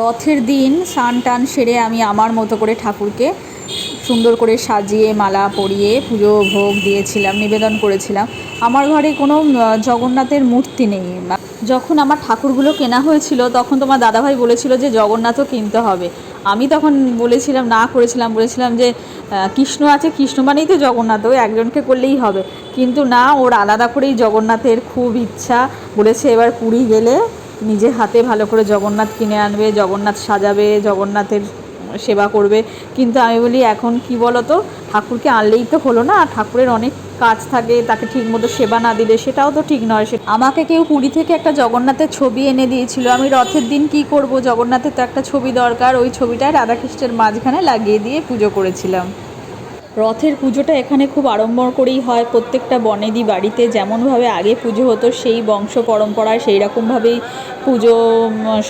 রথের দিন স্নান টান সেরে আমি আমার মতো করে ঠাকুরকে সুন্দর করে সাজিয়ে, মালা পরিয়ে, পুজো ভোগ দিয়েছিলাম, নিবেদন করেছিলাম। আমার ঘরে কোনো জগন্নাথের মূর্তি নেই। যখন আমার ঠাকুরগুলো কেনা হয়েছিল, তখন তোমার দাদাভাই বলেছিল যে, জগন্নাথও কিনতে হবে। আমি তখন বলেছিলাম, না, করেছিলাম, বলেছিলাম যে কৃষ্ণ আছে, কৃষ্ণ মানেই তো জগন্নাথ, ওই একজনকে করলেই হবে। কিন্তু না, ওর আলাদা করেই জগন্নাথের খুব ইচ্ছা। বলেছে এবার পুরী গেলে নিজে হাতে ভালো করে জগন্নাথ কিনে আনবে, জগন্নাথ সাজাবে, জগন্নাথের সেবা করবে। কিন্তু আমি বলি, এখন কি বলো তো ঠাকুরকে আনলেই তো হলো না ঠাকুরের অনেক কাজ থাকে, তাকে ঠিক মতো সেবা না দিলে সেটাও তো ঠিক নয়। সে আমাকে কেউ পুরী থেকে একটা জগন্নাথের ছবি এনে দিয়েছিল। আমি রথের দিন কি করব? জগন্নাথের তো একটা ছবি দরকার, ওই ছবিটায় রাধাকৃষ্ণের মাঝখানে লাগিয়ে দিয়ে পুজো করেছিলাম। রথের পুজোটা এখানে খুব আড়ম্বর করেই হয়। প্রত্যেকটা বনেদি বাড়িতে যেমনভাবে আগে পুজো হতো, সেই বংশ পরম্পরায় সেই রকমভাবেই পুজো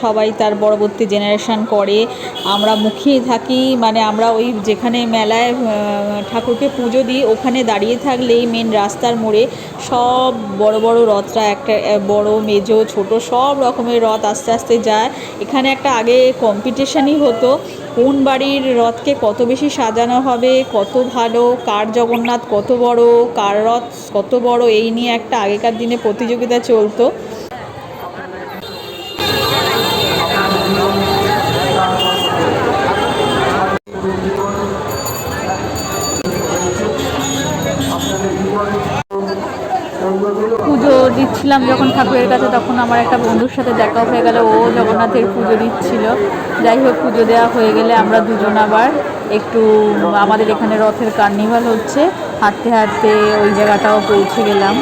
সবাই তার পরবর্তী জেনারেশান করে। আমরা মুখিয়ে থাকি মানে আমরা ওই যেখানে মেলায় ঠাকুরকে পুজো দিই, ওখানে দাঁড়িয়ে থাকলেই মেন রাস্তার মোড়ে সব বড় বড় রথটা একটা বড়, মেজো, ছোট সব রকমের রথ আস্তে আস্তে যায়। এখানে একটা আগে কম্পিটিশানই হতো। কোন বাড়ির রথকে কত বেশি সাজানো হবে, কত ভালো, কার জগন্নাথ কত বড়, কার রথ কত বড়, এই নিয়ে একটা আগেকার দিনে প্রতিযোগিতা চলতো। দিচ্ছিলাম যখন ঠাকুরের কাছে, তখন আমার একটা বন্ধুর সাথে দেখা হয়ে গেল। ও জগন্নাথের পুজো দিচ্ছিল। যাই হোক, পুজো দেওয়া হয়ে গেলে আমরা দুজন আবার একটু, আমাদের এখানে রথের কার্নিভাল হচ্ছে। হাঁটতে হাঁটতে ওই জায়গাটাও পৌঁছে গেলাম।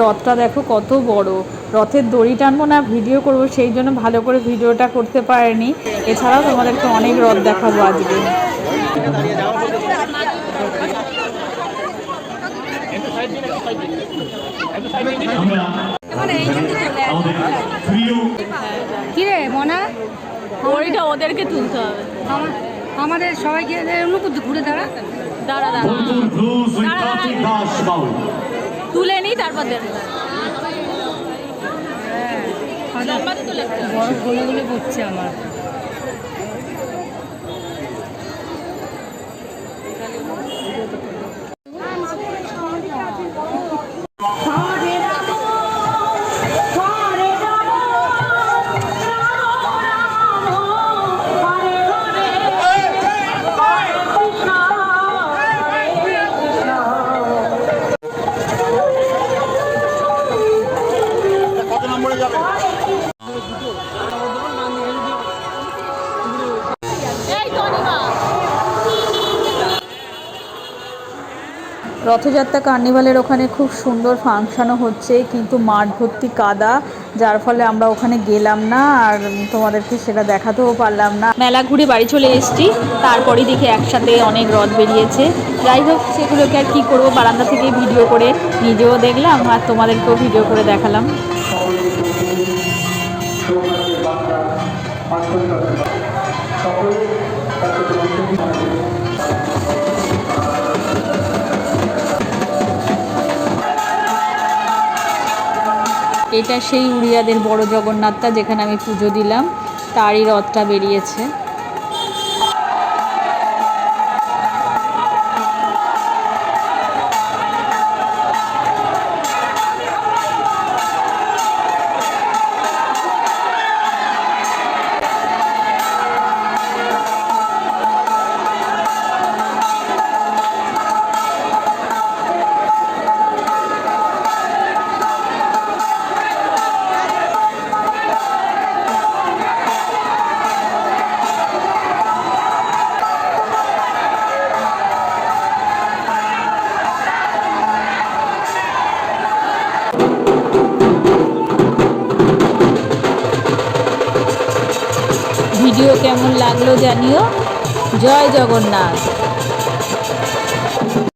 রথটা দেখো কত বড়। রথের দড়ি টানবো না ভিডিও করব সেই জন্য ভালো করে ভিডিওটা করতে পারিনি। এছাড়াও তোমাদেরকে অনেক রথ দেখাবো আজকে। মানে এইখান থেকে চলে আসবে কি রে মনা? ওইটা ওদেরকে তুলতে হবে। আমাদের সবাইকে ঘুরে দাঁড়া। দাঁড়া দাঁড়া। তুলে নিই তারপর দেবে। তুলে বড় গলে গলে পড়ছে আমার। রথযাত্রা কার্নিভালের ওখানে খুব সুন্দর ফাংশনও হচ্ছে, কিন্তু মাঠ ভর্তি কাদা, যার ফলে আমরা ওখানে গেলাম না আর তোমাদেরকে সেটা দেখাতেও পারলাম না। মেলা ঘুরে বাড়ি চলে এসেছি, তারপরেই দেখি একসাথে অনেক রথ বেরিয়েছে। যাই হোক, সেগুলোকে আর কী করব, বারান্দা থেকে ভিডিও করে নিজেও দেখলাম আর তোমাদেরকেও ভিডিও করে দেখালাম। এটা সেই উড়িয়াদের বড় জগন্নাথটা যেখানে আমি পুজো দিলাম তারই রথটা বেরিয়েছে। ভিডিও কেমন লাগল জানিও। জয় জগন্নাথ।